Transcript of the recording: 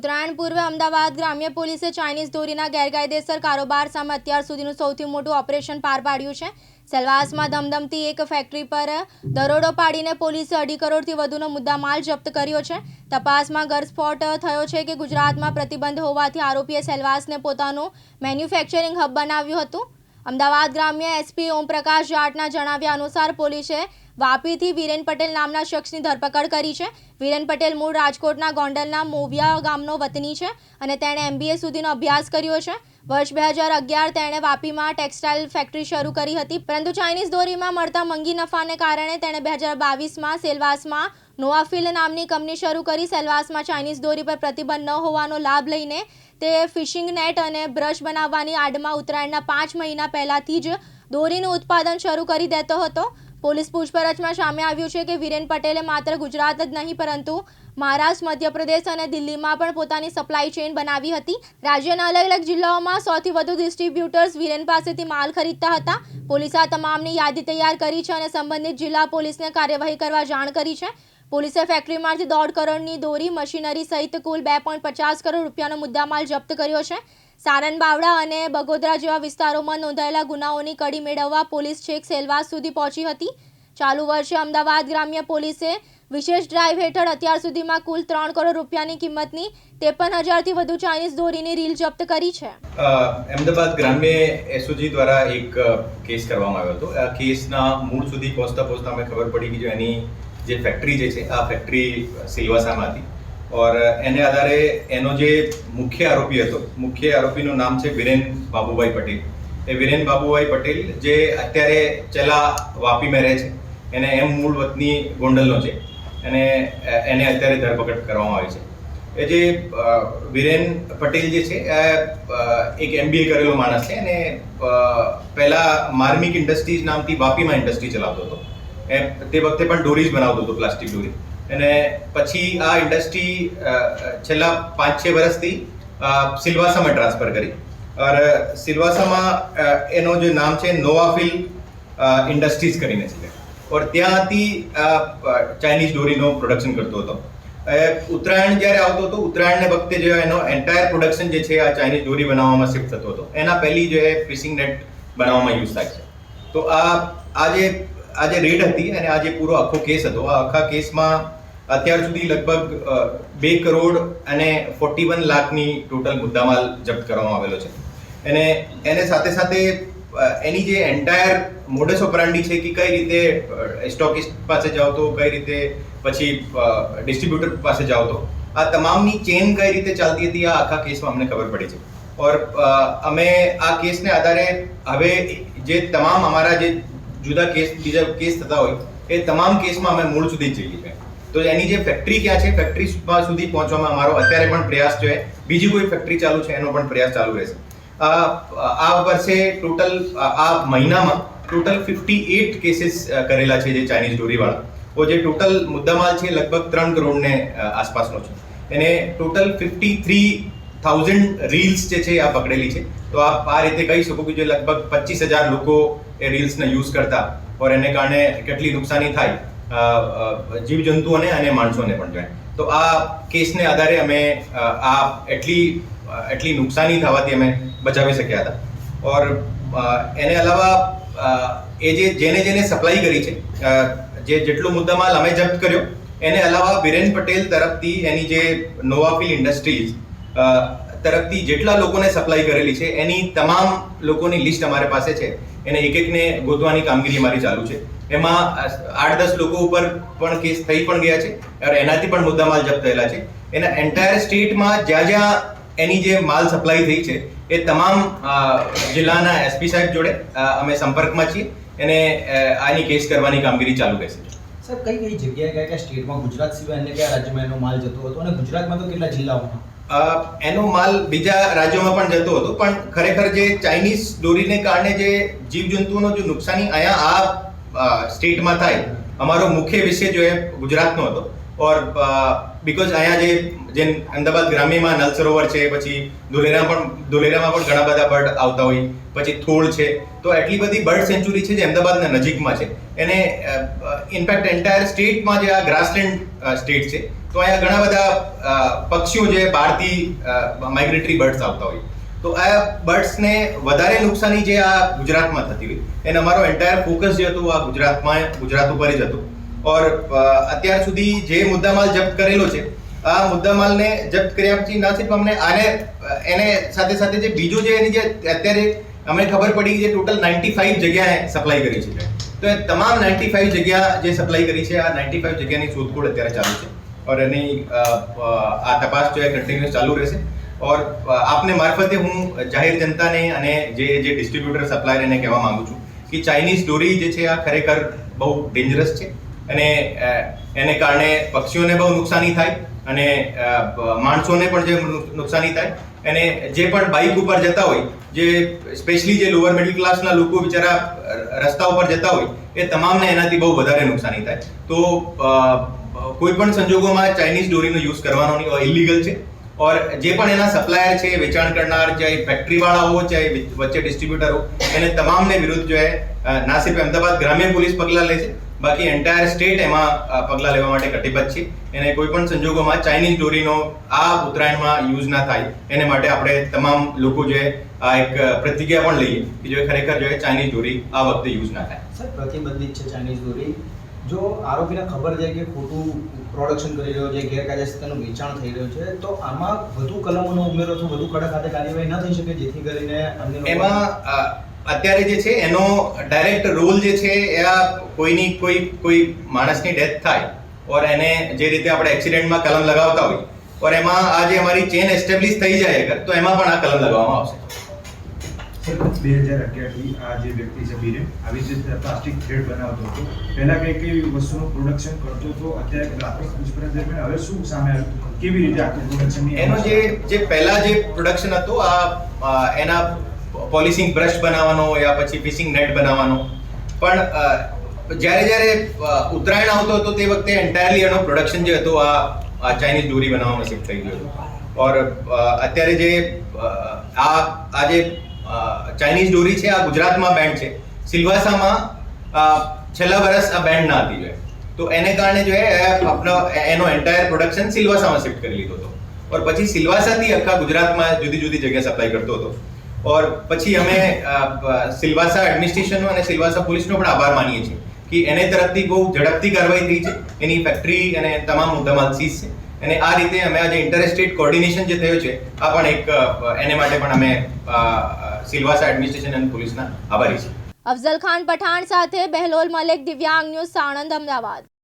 ઉત્તરાયણ પૂર્વે અમદાવાદ ગ્રામ્ય પોલીસે ચાઇનીઝ દોરીના ગેરકાયદેસર કારોબાર સામે અત્યાર સુધીનું સૌથી મોટું ઓપરેશન પાર પાડ્યું છે. સેલવાસમાં ધમધમતી એક ફેક્ટરી પર દરોડો પાડીને પોલીસે અઢી કરોડથી વધુનો મુદ્દામાલ જપ્ત કર્યો છે. તપાસમાં ગર્ભસ્ફોટ થયો છે કે ગુજરાતમાં પ્રતિબંધ હોવાથી આરોપીએ સેલવાસને પોતાનું મેન્યુફેક્ચરિંગ હબ બનાવ્યું હતું. અમદાવાદ ગ્રામ્ય એસપી ઓમપ્રકાશ જાટના જણાવ્યા અનુસાર પોલીસે વાપીથી વિરેન પટેલ નામના શખ્સની ધરપકડ કરી છે. વિરેન પટેલ મૂળ રાજકોટના ગોંડલના મોવિયા ગામનો વતની છે અને તેણે એમબીએ સુધીનો અભ્યાસ કર્યો છે. વર્ષ બે હજાર અગિયાર તેણે વાપીમાં ટેક્સટાઇલ ફેક્ટરી શરૂ કરી હતી, પરંતુ ચાઇનીઝ દોરીમાં મળતા મંગી નફાને કારણે તેણે બે હજાર બાવીસમાં સેલવાસમાં નોવાફિલ નામની કંપની શરૂ કરી. સેલવાસમાં ચાઇનીઝ દોરી પર પ્રતિબંધ ન હોવાનો લાભ લઈને તે ફિશિંગ નેટ અને બ્રશ બનાવવાની આડમાં ઉત્તરાયણના પાંચ મહિના પહેલાથી જ દોરીનું ઉત્પાદન શરૂ કરી દેતો હતો. પોલીસ પૂછપરછમાં સામે આવ્યું છે કે વિરેન પટેલે માત્ર ગુજરાત જ નહીં, પરંતુ મહારાષ્ટ્ર, મધ્યપ્રદેશ અને દિલ્હીમાં પણ પોતાની સપ્લાય ચેઇન બનાવી હતી. રાજ્યના અલગ અલગ જિલ્લાઓમાં સૌથી વધુ ડિસ્ટ્રીબ્યુટર્સ વિરેન પાસેથી માલ ખરીદતા હતા. પોલીસે આ તમામની યાદી તૈયાર કરી છે અને સંબંધિત જિલ્લા પોલીસને કાર્યવાહી કરવા જાણ કરી છે. પોલીસે ફેક્ટરીમાંથી દોઢ કરોડની દોરી, મશીનરી સહિત કુલ બે પોઈન્ટ પચાસ કરોડ રૂપિયાનો મુદ્દામાલ જપ્ત કર્યો છે. સારન બાવડા અને બગોદરા જેવા વિસ્તારોમાં નોંધાયેલા ગુનાઓની કડી મેળવવા પોલીસ છેક સેલવાસ સુધી પહોંચી હતી. ચાલુ વર્ષે અમદાવાદ ગ્રામ્ય પોલીસે વિશેષ ડ્રાઈવ હેઠળ અત્યાર સુધીમાં કુલ ત્રણ કરોડ રૂપિયાની કિંમતની ત્રેપન હજારથી વધુ ચાઇનીઝ દોરીની રીલ જપ્ત કરી છે. અમદાવાદ ગ્રામ્ય એસઓજી દ્વારા એક કેસ કરવામાં આવ્યો હતો. આ કેસના મૂળ સુધી પહોંચતા પહોંચતા અમે ખબર પડી કે જો એની જે ફેક્ટરી જે છે, આ ફેક્ટરી સિલવાસામાં હતી ઓર એને આધારે એનો જે મુખ્ય આરોપી હતો, મુખ્ય આરોપીનું નામ છે વિરેન બાબુભાઈ પટેલ. એ વિરેન બાબુભાઈ પટેલ જે અત્યારે ચલા વાપીમાં રહે છે. એને એમ મૂળ વતની ગોંડલનો છે. અને એને અત્યારે ધરપકડ કરવામાં આવી છે. એ જે વિરેન પટેલ જે છે એક એમબીએ કરેલો માણસ છે. અને પહેલા માર્મિક ઇન્ડસ્ટ્રીઝ નામથી વાપીમાં ઇન્ડસ્ટ્રી ચલાવતો હતો. એ તે વખતે પણ ડોરીઝ બનાવતો હતો, પ્લાસ્ટિક ડોરી અને પછી આ ઇન્ડસ્ટ્રી છેલ્લા પાંચ, છ વર્ષથી સિલવાસામાં ટ્રાન્સફર કરી. ઓર સિલવાસામાં એનો જે નામ છે, નોવાફિલ ઇન્ડસ્ટ્રીઝ કરીને છે. ઓર ત્યાંથી આ ચાઇનીઝ ડોરીનો પ્રોડક્શન કરતો હતો. ઉત્તરાયણ જ્યારે આવતો હતો, ઉત્તરાયણને વખતે જે એનો એન્ટાયર પ્રોડક્શન જે છે, આ ચાઇનીઝ દોરી બનાવવામાં શિફ્ટ થતો હતો. એના પહેલી જે ફિશિંગ નેટ બનાવવામાં યુઝ થાય છે. તો આ આ જે આ જે રેડ હતી અને આ જે પૂરો આખો કેસ હતો, આ આખા કેસમાં અત્યાર સુધી લગભગ બે કરોડ અને ફોર્ટી વન લાખની ટોટલ મુદ્દામાલ જપ્ત કરવામાં આવેલો છે. અને એને સાથે સાથે એની જે એન્ટાયર મોડસ ઓપરાન્ડી છે કે કઈ રીતે સ્ટોકિસ્ટ પાસે જાઓ તો, કઈ રીતે પછી ડિસ્ટ્રીબ્યુટર પાસે જાઓ તો, આ તમામની ચેન કઈ રીતે ચાલતી હતી, આ આખા કેસમાં અમને ખબર પડી છે. ઓર અમે આ કેસને આધારે હવે જે તમામ અમારા જે જુદા કેસ, બીજા કેસ થતા હોય, એ તમામ કેસમાં અમે મૂળ સુધી જઈએ છીએ. તો એની જે ફેક્ટરી ક્યાં છે ફેક્ટરી સુધી પહોંચવામાં અમારો અત્યારે પણ પ્રયાસ છે. બીજી કોઈ ફેક્ટરી ચાલુ છે, એનો પણ પ્રયાસ ચાલુ રહેશે. આ વર્ષે ટોટલ આ મહિનામાં ટોટલ ફિફ્ટી એટ કેસીસ કરેલા છે જે ચાઇનીઝ ડોરીવાળા જે ટોટલ મુદ્દામાલ છે, લગભગ ત્રણ કરોડને આસપાસનો છે. એને total fifty three thousand reels જે છે, આ પકડેલી છે. તો આપ આ રીતે કહી શકો કે જે લગભગ પચીસ હજાર લોકો એ રીલ્સને યુઝ કરતા ઓર એને કારણે કેટલી નુકસાની થાય જીવજંતુઓને અને માણસોને પણ જાય તો આ કેસને આધારે અમે આ એટલી એટલી નુકસાની થવાથી અમે બચાવી શક્યા હતા. ઓર એને અલાવા એ જે, જેને જેને સપ્લાય કરી છે જે જેટલો મુદ્દામાલ અમે જપ્ત કર્યો, એને અલાવા વિરેન પટેલ તરફથી એની જે નોવાફિલ ઇન્ડસ્ટ્રીઝ તરફથી જેટલા લોકોને સપ્લાય કરેલી છે, એની તમામ લોકોની લિસ્ટ અમારી પાસે છે. એને એક એકને ગોતવાની કામગીરી અમારી ચાલુ છે. એમાં આઠ દસ લોકો ઉપર પણ કેસ થઈ પણ ગયા છે અને એનાથી પણ મુદ્દામાલ જપ્ત થયેલા છે. એના એન્ટાયર સ્ટેટમાં જ્યાં જ્યાં એની જે માલ સપ્લાય થઈ છે, એ તમામ જિલ્લાના એસપી સાહેબ જોડે અમે સંપર્કમાં છીએ. એને આની કેસ કરવાની કામગીરી ચાલુ રહેશે. સર કઈ કઈ જગ્યાએ કયા કયા સ્ટેટમાં ગુજરાત સિવાય અન્ય કયા રાજ્યમાં એનો માલ જતો હતો? અને ગુજરાતમાં તો કેટલા જિલ્લાઓમાં? એનો માલ બીજા રાજ્યોમાં પણ જતો હતો, પણ ખરેખર જે ચાઇનીઝ દોરીને કારણે જે જીવજંતુઓનો જે નુકસાની અહીંયા આ સ્ટેટમાં થાય, અમારો મુખ્ય વિષય જો એ ગુજરાતનો હતો. ઓર બિકોઝ અહીંયા જે જેમ અમદાવાદ ગ્રામ્યમાં નલ સરોવર છે, પછી ધોલેરા પણ ધોલેરામાં પણ ઘણા બધા બર્ડ આવતા હોય, પછી થોળ છે, તો એટલી બધી બર્ડ સેન્ચુરી છે જે અમદાવાદના નજીકમાં છે. એને ઇનફેક્ટ એન્ટાયર સ્ટેટમાં જે આ ગ્રાસલેન્ડ સ્ટેટ છે, તો અહીંયા ઘણા બધા પક્ષીઓ જે બહારથી માઇગ્રેટરી બર્ડ્સ આવતા હોય. તો આ બર્ડ્સને વધારે નુકસાની જે આ ગુજરાતમાં થતી હોય, એને અમારો એન્ટાયર ફોકસ જે હતું, આ ગુજરાતમાં, ગુજરાત ઉપર જ હતું. ઓર અત્યાર સુધી જે મુદ્દામાલ જપ્ત કરેલો છે, આ મુદ્દામાલને જપ્ત કર્યા પછી ના સિર્ફ અમને આને, એને સાથે સાથે જે બીજું જે એની જે, અત્યારે અમને ખબર પડી કે જે ટોટલ નાઇન્ટી ફાઇવ જગ્યાએ સપ્લાય કરી છે. તો એ તમામ નાઇન્ટી ફાઇવ જગ્યા જે સપ્લાય કરી છે, આ નાઇન્ટી ફાઇવ જગ્યાની શોધખોળ અત્યારે ચાલુ છે. ઓર એની આ તપાસ જો એ કન્ટિન્યુઅસ ચાલુ રહેશે. ઓર આપને મારફતે હું જાહેર જનતાને અને જે જે ડિસ્ટ્રીબ્યુટર સપ્લાયર એને કહેવા માંગુ છું કે ચાઇનીઝ દોરી જે છે, આ ખરેખર બહુ ડેન્જરસ છે. અને એને કારણે પક્ષીઓને બહુ નુકસાની થાય અને માણસોને પણ જે નુકસાની થાય. અને જે પણ બાઇક ઉપર જતા હોય જે સ્પેશિયલી જે લોઅર મિડલ ક્લાસના લોકો બિચારા રસ્તા ઉપર જતા હોય, એ તમામને એનાથી બહુ વધારે નુકસાની થાય. તો કોઈ પણ સંજોગોમાં ચાઇનીઝ દોરીનો યુઝ કરવાનો ઇલીગલ છે. ઓર જે પણ એના સપ્લાયર છે, વેચાણ કરનાર, ચાહે ફેક્ટરીવાળા હો ચાહે વચ્ચે હો, એને તમામને વિરુદ્ધ જો છે ના સિર્ફ અમદાવાદ ગ્રામ્ય પોલીસ પગલાં લે છે બાકી એન્ટાયર સ્ટેટ એમાં પગલાં લેવા માટે કટિબદ્ધ છે. એને કોઈ પણ સંજોગોમાં ચાઇનીઝ દોરીનો આ ઉત્તરાયણમાં યુઝ ના થાય. એને માટે આપણે તમામ લોકો જે આ એક પ્રતિજ્ઞા પણ લઈએ કે જો ખરેખર જો ચાઇનીઝ દોરી આ વખતે યુઝ ના થાય. સર પ્રતિબંધિત છે ચાઇનીઝ દોરી જો આરોપીને ખબર છે કે ખોટું પ્રોડક્શન કરી રહ્યો છે ગેરકાયદેસર તેનું વેચાણ થઈ રહ્યું છે તો આમાં વધુ કલમોનો ઉમેરો તો વધુ કડક હાથે કાર્યવાહી ન થઈ શકે જેથી કરીને એમાં અત્યારે જે છે એનો ડાયરેક્ટ રોલ જે છે એ આ કોઈની કોઈ કોઈ માણસની ડેથ થાય ઓર એને જે રીતે આપણે એક્સિડન્ટમાં કલમ લગાવતા હોય ઓર એમાં આ જે અમારી ચેન એસ્ટેબ્લિશ થઈ જાય અગર તો એમાં પણ આ કલમ લગાવવામાં આવશે. બે હજાર અગિયારથી આ જે વ્યક્તિ છે બીરે આવી જ પ્લાસ્ટિક થ્રેડ બનાવતો હતો. પહેલાં કઈ કઈ વસ્તુનું પ્રોડક્શન કરતો હતો અત્યારે પ્રાથમિક પૂછપરછ દરમિયાન હવે શું સામે આવ્યું? કેવી રીતે આખું પ્રોડક્શન એનો જે જે પહેલા જે પ્રોડક્શન હતું આ એના પોલિશિંગ બ્રશ બનાવવાનો યા પછી ફિશિંગ નેટ બનાવવાનો. પણ જ્યારે જ્યારે ઉત્તરાયણ આવતો હતો તે વખતે એન્ટાયરલી એનો પ્રોડક્શન જે હતું આ ચાઇનીઝ દોરી બનાવવામાં શિફ્ટ થઈ ગયું ઓર અત્યારે જે આ આ જે ચાઇનીઝ દોરી છે, આ ગુજરાતમાં બેન્ડ છે. સિલવાસામાં છેલ્લા વર્ષ આ બેન્ડ ના હતી. જોઈએ તો એને કારણે જો હે આપણો એનો એન્ટાયર પ્રોડક્શન સિલવાસામાં શિફ્ટ કરી લીધો હતો. ઓર પછી સિલવાસાથી આખા ગુજરાતમાં જુદી જુદી જગ્યાએ સપ્લાય કરતો હતો. ઓર પછી અમે સિલવાસા એડમિનિસ્ટ્રેશનનો અને સિલવાસા પોલીસનો પણ આભાર માનીએ છીએ કે એને તરફથી બહુ ઝડપથી કાર્યવાહી થઈ છે. એની ફેક્ટરી અને તમામ મુદ્દામાલ સીઝ છે. અને આ રીતે અમે આજે ઇન્ટરેસ્ટેડ કોર્ડિનેશન જે થયો છે, આ પણ એક એને માટે પણ અમે સિલવાસા એડમિનિસ્ટ્રેશન અને પોલીસના આભારી છીએ. અફઝલ ખાન પઠાણ સાથે બહેલોલ મલેક દિવ્યાંગ ન્યૂઝ સાણંદ, અમદાવાદ.